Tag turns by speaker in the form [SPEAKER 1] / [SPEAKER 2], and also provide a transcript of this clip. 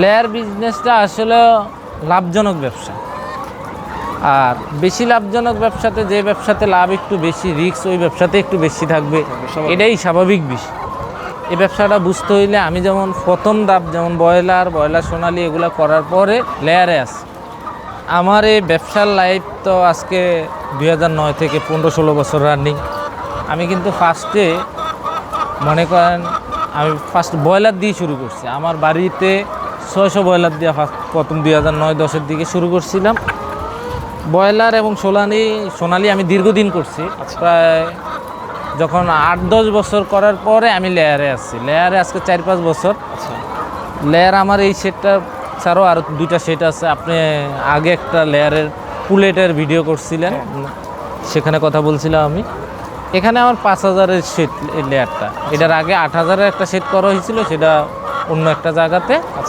[SPEAKER 1] Layer বিজনেসটা আসলে লাভজনক ব্যবসা। আর বেশি লাভজনক ব্যবসাতে যে ব্যবসাতে লাভ একটু বেশি রিস্ক ওই ব্যবসাতে একটু বেশি থাকবে এটাই স্বাভাবিক বিষয়। এই ব্যবসাটা বুঝতে হইলে আমি যেমন প্রথম ধাপ যেমন ব্রয়লার ব্রয়লার সোনালি এগুলো করার পরে লেয়ারে আসি। আমার এই ব্যবসার লাইফ তো আজকে দুই নয় থেকে পনেরো ষোলো বছর রানিং আমি কিন্তু ফার্স্টে মনে করেন আমি ফার্স্ট ব্রয়লার দিয়ে শুরু করছি। আমার বাড়িতে ছয়শো ব্রয়লার দিয়ে ফার্স্ট প্রথম দুই হাজার নয় দশের দিকে শুরু করছিলাম। ব্রয়লার এবং সোনালি সোনালি আমি দীর্ঘদিন করছি। প্রায় যখন আট দশ বছর করার পরে আমি লেয়ারে আসছি। লেয়ারে আজকে চার পাঁচ বছর।
[SPEAKER 2] আচ্ছা।
[SPEAKER 1] লেয়ার আমার এই সেটটা ছাড়াও আর দুইটা সেট আছে। আপনি আগে একটা লেয়ারের পুলেটের ভিডিও করছিলেন। সেখানে কথা বলছিলাম আমি। এখানে আমার পাঁচ হাজারের সেট লেয়ারটা। এটার আগে আট হাজারের একটা সেট করা হয়েছিল সেটা অন্য একটা জায়গাতে।